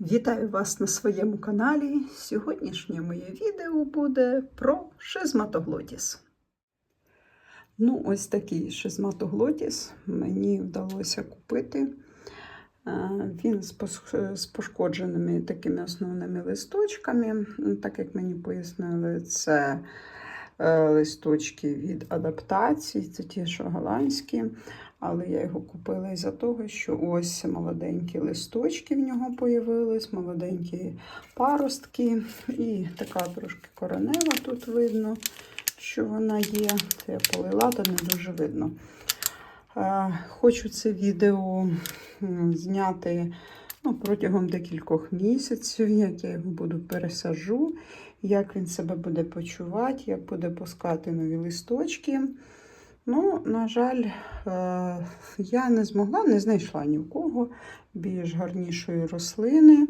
Вітаю вас на своєму каналі. Сьогоднішнє моє відео буде про шизматоглотіс. Ну, ось такий шизматоглотіс мені вдалося купити. Е, Він з пошкодженими такими основними листочками. Так як мені пояснили, це е, листочки від адаптації, це ті, що голландські. Але я його купила із-за того, що ось молоденькі листочки в нього появились, молоденькі паростки, і така трошки коренева тут видно, що вона є. Це я полила, то не дуже видно. Е, Хочу це відео зняти ну, протягом декількох місяців, як я його буду пересажу, як він себе буде почувати, як буде пускати нові листочки. Ну, на жаль, е, я не змогла, не знайшла ні в кого більш гарнішої рослини.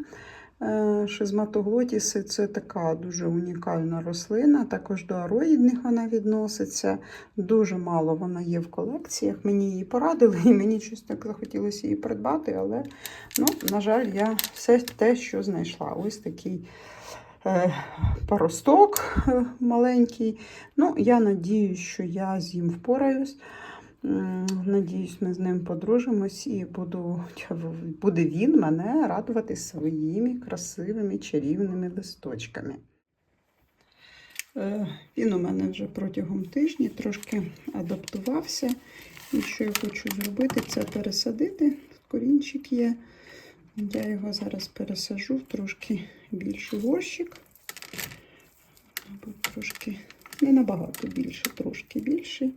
Е, Шизматоглотіси це така дуже унікальна рослина. Також до ароїдних вона відноситься. Дуже мало вона є в колекціях. Мені її порадили, і мені щось так захотілося її придбати, але, ну, на жаль, я все те, що знайшла. Ось такий паросток е, маленький. Ну, я надіюсь, що я з ним впораюсь. Надіюсь, ми з ним подружимось і буду, буде він мене радувати своїми красивими чарівними листочками. Е, Він у мене вже протягом тижня трошки адаптувався. І що я хочу зробити, це пересадити. Корінчик є. Я його зараз пересажу в трошки більший горщик. Мабуть, трошки не набагато більше, трошки більший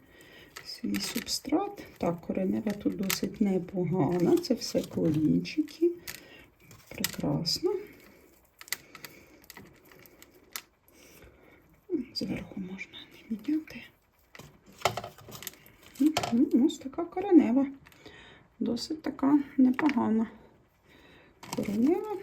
свій субстрат. Так, коренева тут досить непогана. Це все корінчики. Прекрасно. Зверху можна не міняти. Ось така коренева. Досить така непогана. Коренева.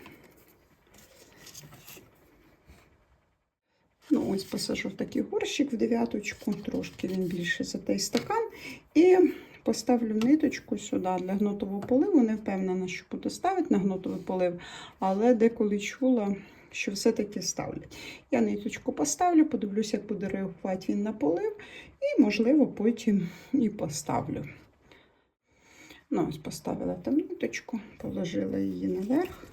Ну, ось посажу в такий горщик в дев'яточку, трошки він більше за той стакан. І поставлю ниточку сюди для гнотового поливу. Не впевнена, що буду ставити на гнотовий полив, але деколи чула, що все-таки ставлять. Я ниточку поставлю, подивлюся, як буде реагувати він на полив, і, можливо, потім і поставлю. Ну, ось поставила там ниточку, положила її наверх.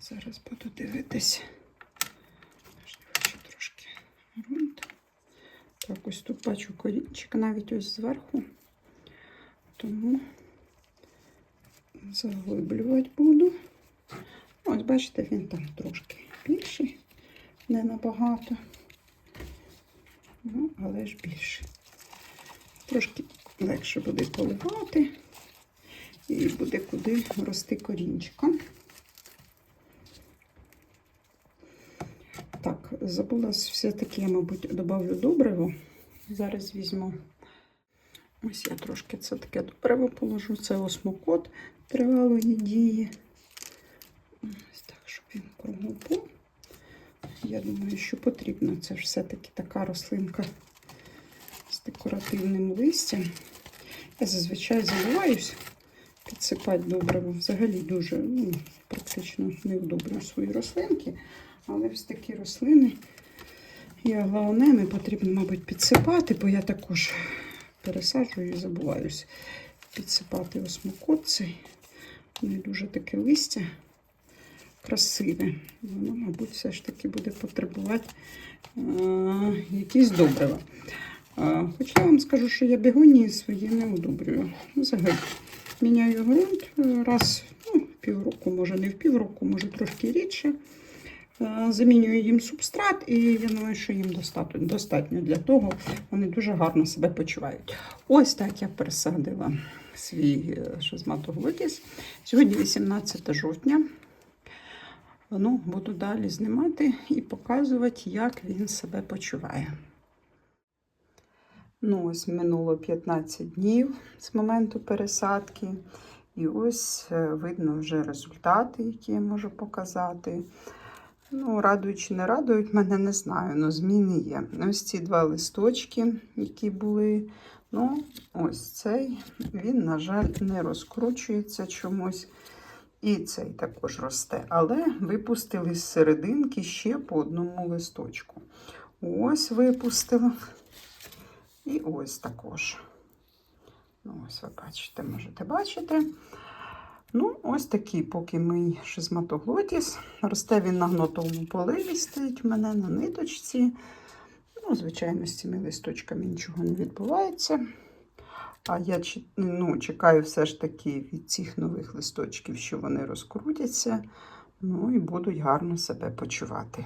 Зараз буду дивитися. Ще трошки ґрунт. Так, ось тут бачу корінчик навіть ось зверху. Тому заглиблювати буду. Ось, бачите, він там трошки більший, не набагато. Ну, але ж більше. Трошки легше буде поливати і буде куди рости корінчиком. Так, забула все-таки, я, мабуть, добавлю добриво. Зараз візьму. Ось я трошки це таке добриво положу. Це осмокот тривалої дії. Ось так, щоб він кругом був. Я думаю, що потрібно. Це ж все-таки така рослинка з декоративним листям. Я зазвичай забуваюсь підсипати добриво. Взагалі дуже ну, практично не вдобрюю свої рослинки. Але ось такі рослини і аглаонеми потрібно, мабуть, підсипати, бо я також пересаджую і забуваюсь підсипати осмокот цей. Не дуже таке листя красиве. Воно, мабуть, все ж таки буде потребувати е, якісь добрива. Хоча я вам скажу, що я бігонії свої не удобрюю. Взагалі, міняю ґрунт раз ну, в півроку, може не в півроку, може трошки рідше. Е, Замінюю їм субстрат, і я думаю, що їм достатньо, достатньо для того. Вони дуже гарно себе почувають. Ось так я пересадила свій е, шизматоглотіс. Сьогодні 18 жовтня. Ну, буду далі знімати і показувати, як він себе почуває. Ну, ось минуло 15 днів з моменту пересадки. І ось е, видно вже результати, які я можу показати. Ну, радують чи не радують, мене не знаю, але зміни є. Ось ці два листочки, які були. Ну, ось цей, він, на жаль, не розкручується чомусь. І цей також росте, але випустили з серединки ще по одному листочку. Ось випустила. І ось також. Ну, ось ви бачите, можете бачити. Ну, ось такий поки мій шизматоглотіс. Росте він на гнотовому поливі, стоїть в мене на ниточці. Ну, звичайно, з цими листочками нічого не відбувається. А я ну, чекаю все ж таки від цих нових листочків, що вони розкрутяться, ну і будуть гарно себе почувати.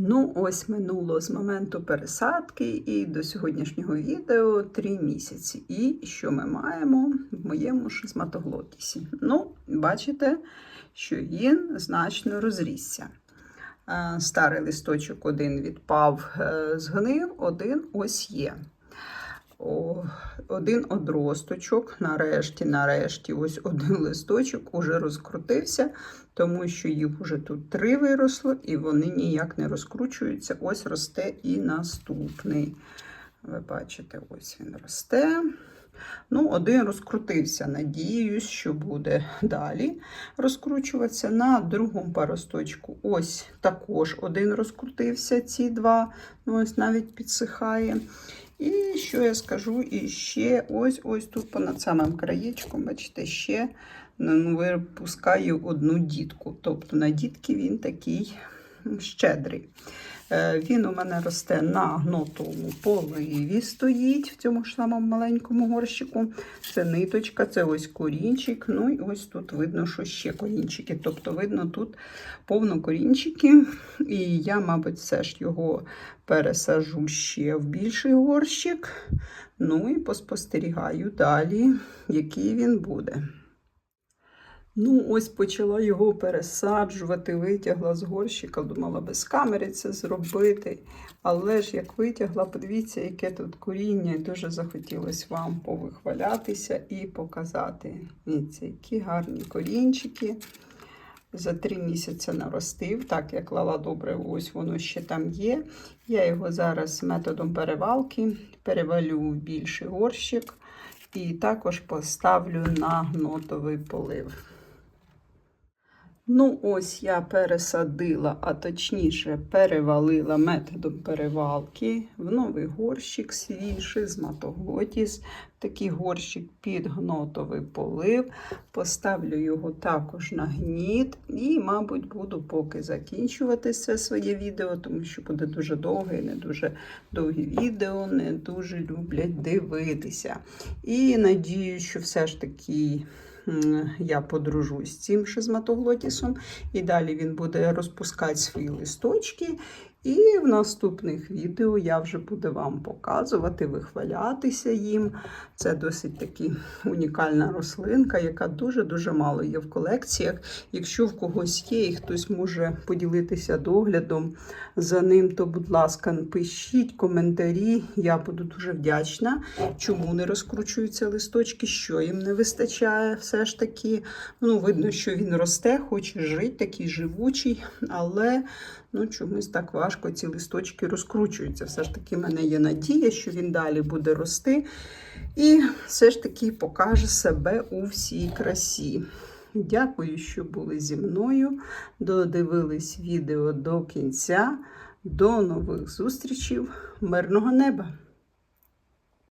Ну, ось минуло з моменту пересадки і до сьогоднішнього відео 3 місяці. І що ми маємо в моєму шизматоглотісі? Ну, бачите, що він значно розрісся. Е, Старий листочок один відпав, е, згнив, один ось є. Один одросточок, нарешті, нарешті, ось один листочок уже розкрутився, тому що їх вже тут три виросло, і вони ніяк не розкручуються. Ось росте і наступний. Ви бачите, ось він росте. Ну, один розкрутився. Надіюсь, що буде далі розкручуватися. На другому паросточку ось також один розкрутився, ці два, ну ось навіть підсихає. Що я скажу? І ще ось ось тут понад самим краєчком, бачите, ще ну, випускаю одну дітку. Тобто на дітки він такий щедрий. Е, Він у мене росте на гнотовому поливі, стоїть в цьому ж самому маленькому горщику. Це ниточка, це ось корінчик. Ну і ось тут видно, що ще корінчики. Тобто, видно, тут повно корінчиків. І я, мабуть, все ж його пересажу ще в більший горщик. Ну і поспостерігаю далі, який він буде. Ну, ось почала його пересаджувати, витягла з горщика, думала без камери це зробити. Але ж як витягла, подивіться, яке тут коріння, і дуже захотілося вам повихвалятися і показати. Дивіться, які гарні корінчики. За три місяці наростив, так як лала добре, ось воно ще там є. Я його зараз методом перевалки перевалю в більший горщик і також поставлю на гнотовий полив. Ну, ось я пересадила, а точніше перевалила методом перевалки в новий горщик свій шизматоглотіс. Такий горщик під гнотовий полив. Поставлю його також на гніт. І, мабуть, буду поки закінчувати це своє відео, тому що буде дуже довге, не дуже довгі відео, не дуже люблять дивитися. І надію, що все ж таки я подружусь з цим шизматоглотісом, і далі він буде розпускати свої листочки. І в наступних відео я вже буду вам показувати, вихвалятися їм. Це досить таки унікальна рослинка, яка дуже-дуже мало є в колекціях. Якщо в когось є і хтось може поділитися доглядом за ним, то, будь ласка, пишіть коментарі. Я буду дуже вдячна, чому не розкручуються листочки, що їм не вистачає все ж таки. Ну, видно, що він росте, хоче жити, такий живучий, але ну, чомусь так важко ці листочки розкручуються. Все ж таки, в мене є надія, що він далі буде рости і все ж таки покаже себе у всій красі. Дякую, що були зі мною. Додивились відео до кінця. До нових зустрічей. Мирного неба!